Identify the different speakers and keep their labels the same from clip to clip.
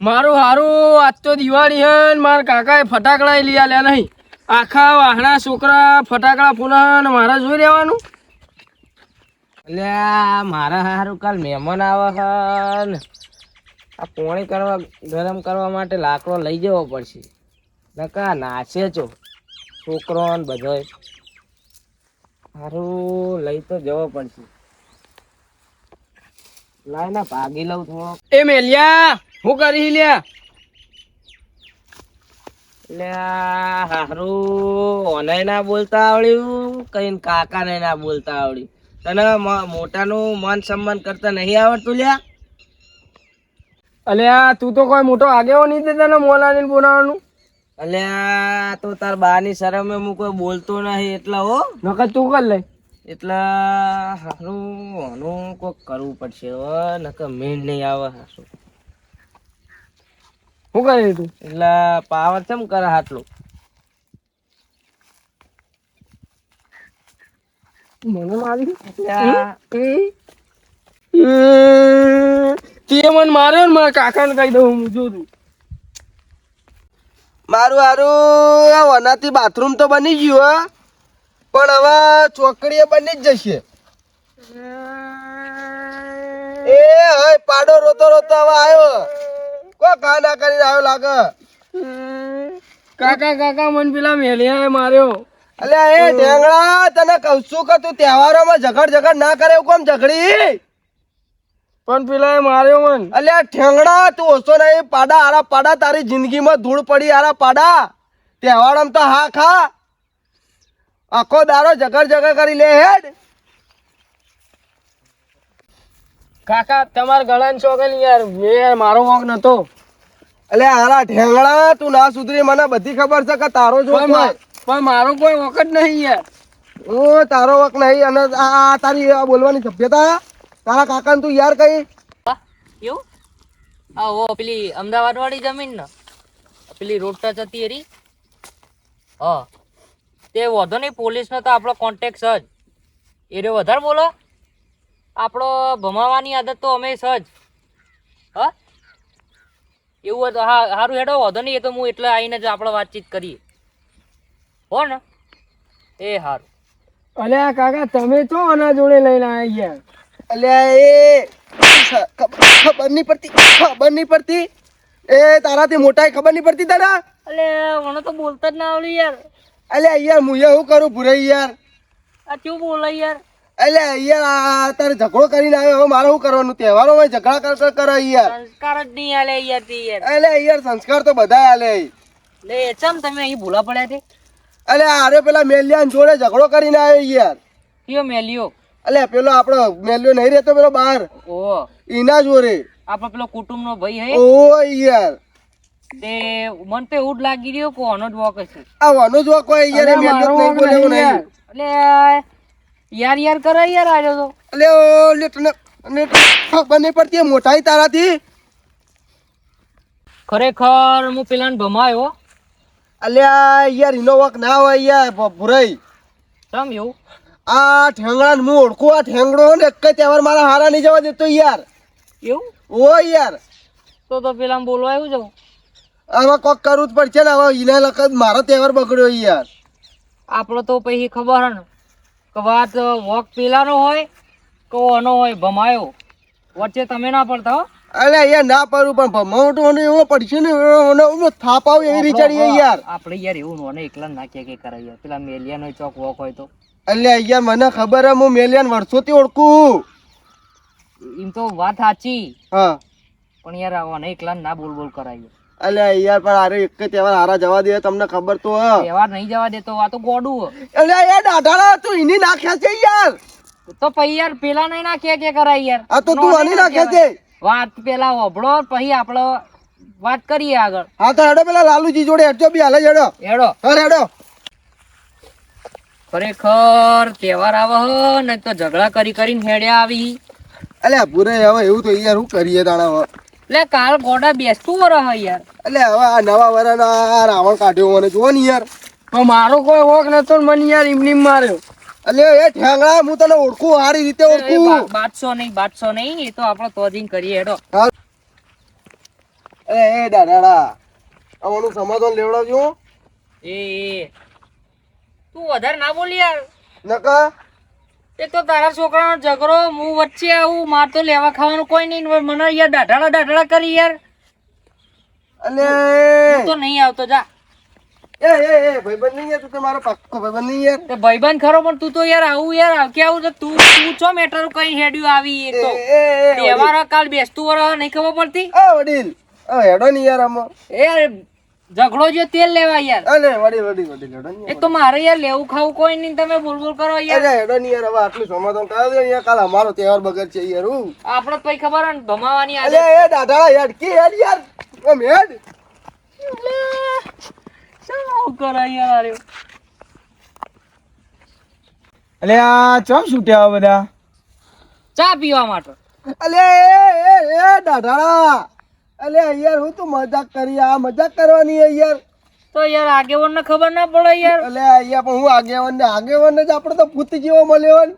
Speaker 1: મારું હારું, આજ તો દિવાળી હે મારા કાકાએ ફટાકડા લઈ આલ્યા નહીં. આખા વાહણા છોકરા ફટાકડા ફૂલા ને મારે જોઈ રહેવાનું?
Speaker 2: એટલે મારા હારું કાલ મહેમાન આવે છે ને. આ પોણી કરવા, ગરમ કરવા માટે લાકડો લઈ જવો પડશે. નકા નાશે છો છોકરો ને બધોય સારું લઈ તો જવો પડશે. લાય ના ભાગી લઉં થોડો
Speaker 1: એ મેલિયા! હું કરી
Speaker 2: લે હારું ઓને ના બોલતા આવડ્યું કઈ કાકાને ના બોલતા આવડ્યું. તને મોટાનું માન સન્માન કરતા નહીં આવડતું લ્યા?
Speaker 1: અલ્યા તું તો કોઈ મોટો આગેવો નહીં તે તને મોલાની બોલાવાનું
Speaker 2: અલ્યા તો તાર બાની શરમે હું કોઈ બોલતો નહીં એટલે હો.
Speaker 1: નકર તું કર લે.
Speaker 2: એટલે હારું આનું કોક કરવું પડશે નકર મેળ નહીં આવે હારું
Speaker 1: શું કરી તું
Speaker 2: એટલે પાવર કેમ કરે આટલું
Speaker 1: મને મારી તે મને માર્યો ને મારા કાકાને કહી દઉં હું જો
Speaker 3: મારું હારું આ વનાથી બાથરૂમ તો બની ગયું હા. પણ હવે ચોકડીએ બની જ જશે. એ હવે પાડો રોતો રોતો હવે આવ્યો. કો કા ના કરીને આવ્યો લાગે?
Speaker 1: કાકા કાકા મન પેલા મેલિયા માર્યો.
Speaker 3: અલ્યા એ ઢેંગડા તને કહું છું કે તું તહેવારોમાં ઝઘડ ઝઘડ ના કરે એવું કોમ ઝઘડી?
Speaker 1: પણ પેલા એ માર્યો મન.
Speaker 3: અલ્યા ઠેંગડા તું ઓછો નહીં પાડા આરા પાડા તારી જિંદગીમાં ધૂળ પડી આરા પાડા. તહેવારોમાં તો હા ખા. આખો દારો ઝઘડ ઝઘડ કરી લે હેડ.
Speaker 1: કાકા તમારા ગળાને શોખન યાર. મેં મારો વાંક નતો.
Speaker 3: એટલે આરા ઠેંગડા તું ના સુધરી. મને બધી ખબર છે કે તારો જો
Speaker 1: પણ પણ મારો કોઈ વખત નહીં યાર.
Speaker 3: હું તારો વક નહીં. અને આ તારી બોલવાની સભ્યતા? તારા કાકાને તું યાર કઈ?
Speaker 4: એવું? હા ઓ પેલી અમદાવાદ વાળી જમીન ને. પેલી રોડ ટચ હતી એરી. હા. તે વધો નહીં પોલીસનો તો આપણો કોન્ટેક્ટ છે જ. એ રહ્યો વધારે બોલો. આપણો ભમાવાની આદત તો અમે છે જ. હા? એવું હતું હા સારું હેડો વધો નહીં એ તો હું એટલે આવીને જ આપણે વાતચીત કરીએ. હો ને? એ સારું
Speaker 1: અલ્યા કાકા તમે તો આના જોડે લઈને આવ્યા યાર.
Speaker 3: અલ્યા એ ખબર ખબર નહીં પડતી ખબર નહીં પડતી. એ તારાથી મોટા ખબર નહીં પડતી તારા?
Speaker 4: અલે મને તો બોલતા જ ના આવડ્યું યાર.
Speaker 3: અલ્યા યાર હું હું કરું ભૂરાઈ યાર?
Speaker 4: આ શું બોલાય યાર?
Speaker 3: અલ્યા યાર તારે ઝઘડો કરીને આવ્યો. હવે મારે શું કરવાનું? તહેવારોમાં ઝઘડા કર કર કરે યાર.
Speaker 4: સંસ્કાર જ નહીં આલે યાર તે યાર.
Speaker 3: યાર સંસ્કાર તો બધા આલે
Speaker 4: લે ચમ તમે અહીં ભૂલા પડ્યા તે
Speaker 3: એટલે આરે પેલા મેલિયાન જોડે ઝઘડો કરીને આવ્યો યાર.
Speaker 4: કયો મેલ્યો?
Speaker 3: એટલે પેલો આપણો મેલ્યો નહીં રહેતો પેલો બહાર
Speaker 4: ઓ.
Speaker 3: એના જોડે.
Speaker 4: આપણો પેલો કુટુંબ નો ભાઈ હે?
Speaker 3: ઓ યાર.
Speaker 4: તે મન તો એવું જ લાગી રહ્યું કે ઓનો જ વોક હશે.
Speaker 3: આ વાનો જો કોઈ યાર એ
Speaker 1: અલ્યા,
Speaker 3: મેલ્યો નહીં બોલે એવું
Speaker 1: નહીં.
Speaker 4: એટલે યાર યાર કરે યાર આજો તો.
Speaker 3: અલ્યા ઓ લે તને તને ખબર નહીં પડતી મોટાઈ તારાથી.
Speaker 4: ખરેખર હું પેલાને ભમાયો
Speaker 3: અલ્યા યાર વક ના હોય યાર ભુરાઈ.
Speaker 4: ચમ એવું?
Speaker 3: આ ઠેંગડા હું ઓળખું આ ઠેંગડો ને એક તહેવાર મારા હારા નહીં જવા દેતો યાર.
Speaker 4: એવું?
Speaker 3: ઓ યાર.
Speaker 4: તો તો પેલા બોલવા આવ્યું જવું
Speaker 3: હવે કોક કરવું જ પડશે ને હવે એના લખત મારો તહેવાર બગડ્યો યાર.
Speaker 4: આપણો તો પછી ખબર હે ને. કે વાત વોક પેલાનો હોય કે ઓનો હોય ભમાયો. વચ્ચે તમે ના પડતા હો.
Speaker 3: અલ્યા યાર ના પડવું પણ ભમાવટો અને એવો પડશે ને ઓને ઓનો થાપ એવી રીચાડીએ યાર.
Speaker 4: આપણે યાર એવું નોને એકલા ના કે કે કરાય યાર પેલા મેલિયાનો ચોક વોક હોય તો.
Speaker 3: અલ્યા યાર મને ખબર હે હું મેલિયાન વર્ષોથી ઓળખું.
Speaker 4: એમ તો વાત સાચી.
Speaker 3: હા.
Speaker 4: પણ યાર ઓને એકલા ના બોલ બોલ કરાય
Speaker 3: અલ્યા યાર પણ અરે એક તહેવાર હારા જવા દે તમને ખબર તો હ.
Speaker 4: તહેવાર નહીં જવા દેતો આ તો ગોડું હે.
Speaker 3: અલ્યા યાર દાઢાડા તું ઇની નાખ્યા છે યાર.
Speaker 4: તો પછી યાર પેલા નહીં નાખ્યા કે કરાય યાર?
Speaker 3: આ તો તું આની નાખ્યા છે.
Speaker 4: વાત પેલા હોભળો પછી આપણે વાત કરીએ આગળ.
Speaker 3: હા તો હેડો પેલા લાલુજી જોડે હેડજો બી હાલે હેડો.
Speaker 4: હેડો.
Speaker 3: હા હેડો.
Speaker 4: ખરેખર તહેવાર આવે હે ને તો ઝઘડા કરી કરીને હેડ્યા આવી.
Speaker 3: અલ્યા ભૂરે હવે એવું તો યાર શું કરીએ તાણા
Speaker 4: એટલે કાલ ગોડા બેસતું વર યાર.
Speaker 3: એટલે હવે આ નવા વરાનો આ રાવણ કાઢ્યો મને જુઓ ને યાર.
Speaker 1: પણ મારો કોઈ હોક નતો ને મને યાર એમની માર્યો.
Speaker 3: એટલે એ ઠેંગડા હું તને ઓળખું સારી રીતે ઓળખું.
Speaker 4: બા- બાદશો નહીં બાદશો નહીં એ તો આપણે તો જઈને કરીએ હેડો.
Speaker 3: એ એ દાદાડા આવાનું સમાધાન લેવડાવજો.
Speaker 4: એ એ. તું વધારે ના બોલ યાર.
Speaker 3: નકા?
Speaker 4: એક તો તારા છોકરાનો ઝઘડો હું વચ્ચે આવું માર તો લેવા ખાવાનું કોઈ નહીં મને યાર દાઢાડા દાઢાડા કરી યાર.
Speaker 3: અલે!
Speaker 4: તો નહીં આવતો જા.
Speaker 3: એ એ એ ભાઈબંધ નહીં યાર તું તો મારો પાક્કો ભાઈબંધ નહીં યાર.
Speaker 4: તે ભાઈબંધ ખરો પણ તું તો યાર આવું યાર આવ કે આવું તો તું તું છો મેટર કઈ હેડ્યું આવી
Speaker 3: એ
Speaker 4: તો?
Speaker 3: એ
Speaker 4: કાલ બેસતું વર નહીં ખબર પડતી?
Speaker 3: આ વડીલ. હેડો નહીં યાર આમાં.
Speaker 4: એ ઝઘડો જે તેલ લેવા યાર.
Speaker 3: અરે વડી વડી વડી હેડો નહીં
Speaker 4: તો મારે યાર લેવું ખાવું કોઈ નહીં તમે બોલ બોલ કરો યાર.
Speaker 3: અરે હેડો યાર હવે આટલું સમાધાન કરાવી દે યાર કાલ અમારો તહેવાર બગડ છે યાર હું.
Speaker 4: આપણે તો કઈ ખબર ને ભમાવાની
Speaker 3: અલે
Speaker 4: અરે
Speaker 3: એ દાદા યાર કે યાર યાર. આમ હેડ.
Speaker 4: શું કરા યાર અરે
Speaker 5: અલે આ ચમ છૂટ્યા બધા?
Speaker 4: ચા પીવા માટે.
Speaker 3: અલે એ એ એ દાદા અલે યાર હું તું મજાક કરી આ મજાક કરવાની હે યાર.
Speaker 4: તો યાર આગેવન ને ખબર ના પડે યાર.
Speaker 3: અલે અહીંયા પણ હું આગેવન ને આગેવન ને જ આપણે તો ભૂત જેવો મળ્યો ને.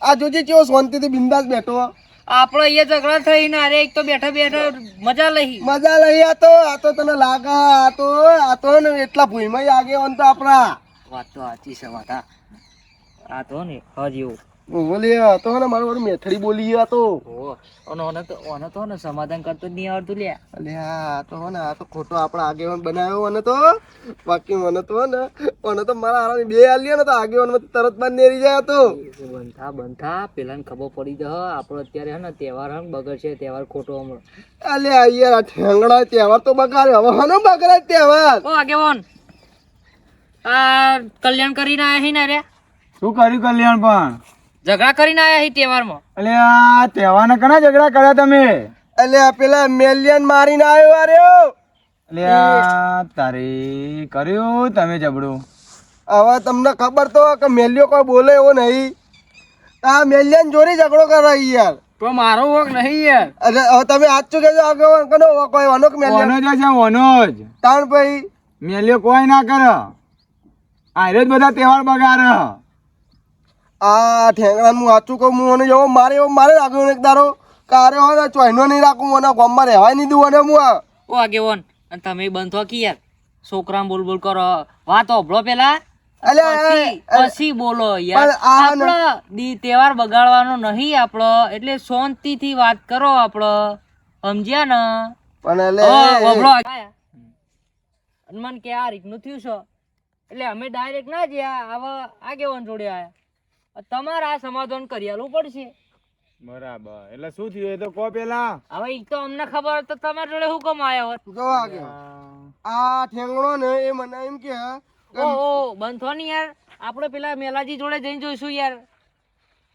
Speaker 3: આ જોજે કેવો શાંતિથી બિંદાસ બેઠો
Speaker 4: આપણે અહીંયા ઝઘડા થઈને અરે એક તો બેઠા બેઠા મજા લઈ.
Speaker 3: મજા લઈ આ તો આ તો તને લાગે આ તો આ તો ને એટલા ભૂઈમાં આગેવન તો આપણા.
Speaker 4: વાત તો સાચી છે વાત આ તો ને હજી
Speaker 3: બોલી આ તો ને મારું મારું મેથડી બોલી આ તો.
Speaker 4: ઓનો ઓને તો ઓને તો ને સમાધાન કરતો જ નહીં આવડતું લ્યા
Speaker 3: અલે આ તો હો ને આ તો ખોટો આપણા આગેવાન બનાવ્યો મને તો બાકી મને તો ને મને તો મારા બે આલી ને તો આગેવાનમાં તરત બાર નેરી જાય તો.
Speaker 4: બંધા બંધા પેલાને ખબર પડી જ આપણો અત્યારે હે ને તહેવાર હે બગડશે તહેવાર ખોટો હમણાં.
Speaker 3: અલ્યા યાર આ ઠેંગડા તહેવાર તો બગાડે હવે હનો બગાડે તહેવાર?
Speaker 4: ઓ આગેવાન આ કલ્યાણ કરીને આયા હી ને રે?
Speaker 5: શું કર્યું કલ્યાણ પણ?
Speaker 4: ઝઘડા કરીને આયા હી તહેવારમાં?
Speaker 5: એટલે આ તહેવારના ઘણા ઝઘડા કર્યા તમે?
Speaker 3: અલે આ પેલા મેલિયન મારીને આવ્યો આર્યો
Speaker 5: અલે આ તારી કર્યું તમે જબડું?
Speaker 3: હવે તમને ખબર તો કે મેલ્યો કોઈ બોલે એવો નહીં. આ મેલિયન જોરી ઝઘડો કરાઈ યાર.
Speaker 1: તો મારો વોક નહીં યાર.
Speaker 3: અરે હવે તમે આજ ચુકે જો આગળ કનો કોઈ વનો કે મેલિયન
Speaker 5: ઓનો જ છે ઓનો જ.
Speaker 3: તાણ ભાઈ
Speaker 5: મેલ્યો કોઈ ના કરે. આયરે જ બધા તહેવાર બગાડે.
Speaker 3: આ ઠેંગડા હું સાચું કહું હું એવો મારે એવો મારે રાખ્યો એક દારો કારે હોય ને ચોઈનો નહીં રાખું અને ગામમાં રહેવાય નહીં દઉં અને હું આ.
Speaker 4: ઓ આગેવાન અને તમે બંધ થો કી યાર. છોકરા બોલ બોલ કરો. વાત હોભળો પેલા. પછી બોલો યાર. આપણો દી તહેવાર બગાડવાનો નહીં આપણો એટલે શાંતિથી વાત કરો આપણો. સમજ્યા ને?
Speaker 3: પણ એટલે
Speaker 4: હનુમાન કે આ રીતનું થયું છે. એટલે અમે ડાયરેક્ટ ના જ્યાં આવા આગેવાન જોડે આયા. તમારે આ સમાધાન કરી આલવું પડશે.
Speaker 5: બરાબર. એટલે શું થયું? એ તો કો પેલા.
Speaker 4: હવે ઈ તો અમને ખબર તો તમારા જોડે હુકમ આવ્યો હોત.
Speaker 3: જો આગે આ ઠેંગડો ને એ મને એમ કે
Speaker 4: ઓ ઓ બંધો ની યાર. આપણે પેલા મેલાજી જોડે જઈને જોઈશું યાર.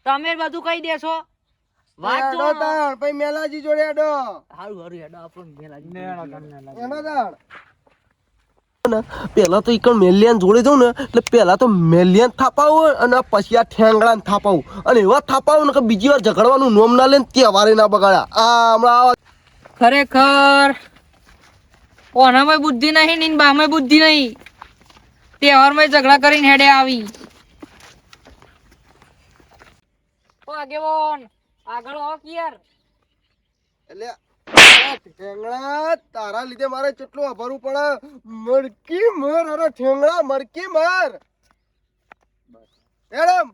Speaker 4: તમે બધું કહી દેશો. વાત તો
Speaker 3: હેડો તાણ પછી મેલાજી જોડે અડો
Speaker 4: હારું હારું અડો આપણો મેલાજી
Speaker 3: એનો તાણ. પેલા તો એક મેલિયન જોડે જાઉં ને એટલે પહેલા તો મેલિયન થાપાવું અને પછી આ ઠેંગડા થાપાવું. અને એવા થાપાવું ને કે બીજી વાર ઝઘડવાનું નોમ ના લે ને તહેવારે ના બગાડ્યા. આ હમણાં
Speaker 4: ખરેખર ઓનામાં બુદ્ધિ નહીં ને બામાં બુદ્ધિ નહીં. તહેવારમાં ઝઘડા કરીને હેડે આવી. ઓ આગળ આવો યાર
Speaker 3: એટલે તારા લીધે મારે કેટલું આભારું પડે મરકી મર અરે ઠેંગડા મરકી મર. એડમ.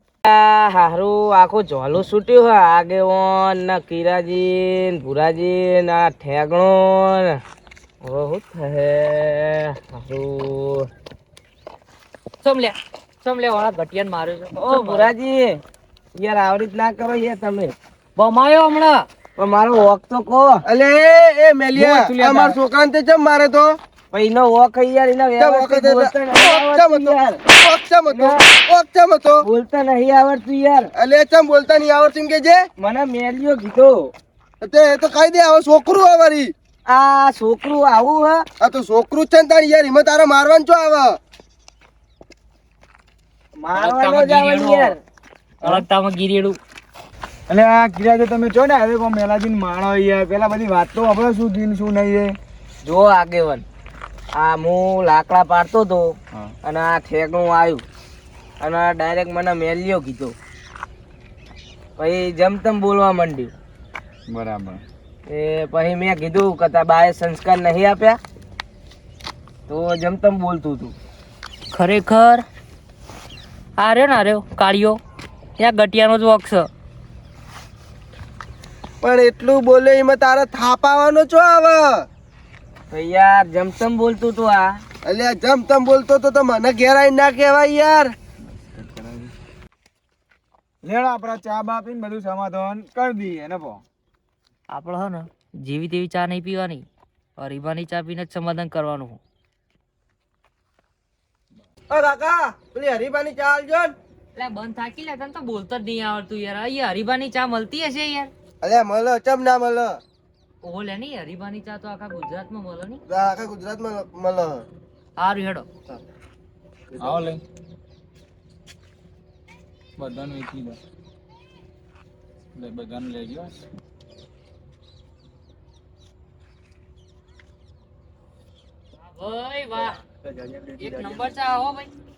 Speaker 2: હારું આખું ઝોલું છૂટ્યું હે આગેવન ના કિરાજી ભુરાજી ના ઠેગણો ને થે હારું.
Speaker 4: સમ લે સમ લે વાળા ઘટિયાન માર્યો છે.
Speaker 2: ઓ ભુરાજી યાર આવડી રીત ના કરો યાર તમે.
Speaker 4: બમાયો હમણાં.
Speaker 2: મારો વોક તો કો
Speaker 3: અલે એ મેલિયા આ મારા છોકરાને તે ચમ મારે તો?
Speaker 2: પૈનો વોક યાર એના
Speaker 3: ચમ વખતે
Speaker 2: વ્યવસ્થિત બોલતા નહીં આવડતું યાર.
Speaker 3: ઓક ચમ હતો? ઓક ચમ હતો?
Speaker 2: બોલતા નહીં આવડતું યાર.
Speaker 3: અલે ચમ બોલતા નહીં આવડતું એમ કે જે
Speaker 2: મને મેલિયો કીધો.
Speaker 3: તે તો કહી દે હવે છોકરું આવરી
Speaker 2: આ છોકરું આવું હે.
Speaker 3: આ તો છોકરું છે ને તારી યાર એમાં તારે મારવાનું છો આવે?
Speaker 2: મારવાનો જ આવવાનું યાર.
Speaker 4: અલગતામાં ગીરેડું.
Speaker 5: એટલે આ કિરા જો તમે જો ને હવે કોઈ દિન માણો યાર પેલા બધી વાત તો આપણે શું દિન શું નહીં એ.
Speaker 2: જો આગેવન આ હું લાકડા પાડતો તો અને આ ઠેકણું આવ્યું. અને ડાયરેક્ટ મને મેલ્યો કીધો. પછી જમતમ બોલવા માંડ્યું.
Speaker 5: બરાબર.
Speaker 2: એ પછી મેં કીધું કે તારા બાએ સંસ્કાર નહીં આપ્યા તો જમતમ બોલતું તું
Speaker 4: ખરેખર? આ રહ્યો ને આ રહ્યો કાળિયો. ત્યાં ગટિયાનો જ વોક છે
Speaker 3: પણ એટલું બોલે એમાં તારે થાપાવાનો છો હવે?
Speaker 2: તો યાર જમતમ બોલતું તું આ.
Speaker 3: એટલે જમતમ બોલતો તો તો મને ઘેરાઈ ના કહેવાય યાર.
Speaker 5: લેડો આપણા ચા બા પીને બધું સમાધાન કરી દઈએ ને પો.
Speaker 4: આપણે હો ને જેવી તેવી ચા નહીં પીવાની હરીબાની ચા પીને જ સમાધાન કરવાનું
Speaker 3: ઓ કાકા પેલી હરીબાની ચા આલજો ને.
Speaker 4: એટલે બંધ થાકી લે તને તો બોલતો જ નહીં આવડતું યાર. અહીંયા હરીબાની ચા મળતી હશે યાર?
Speaker 3: અલ્યા મળે ચમ ના મળે
Speaker 4: ઓહો લે નહીં હરીબાની ચા તો આખા ગુજરાતમાં મળે નહીં?
Speaker 3: આખા ગુજરાતમાં મળે
Speaker 4: સારું હેડો.
Speaker 5: આવો લઈ બધાને વેચી દો. લે બધાને ગયો.
Speaker 4: ભાઈ વાહ. એક નંબર ચા હો ભાઈ.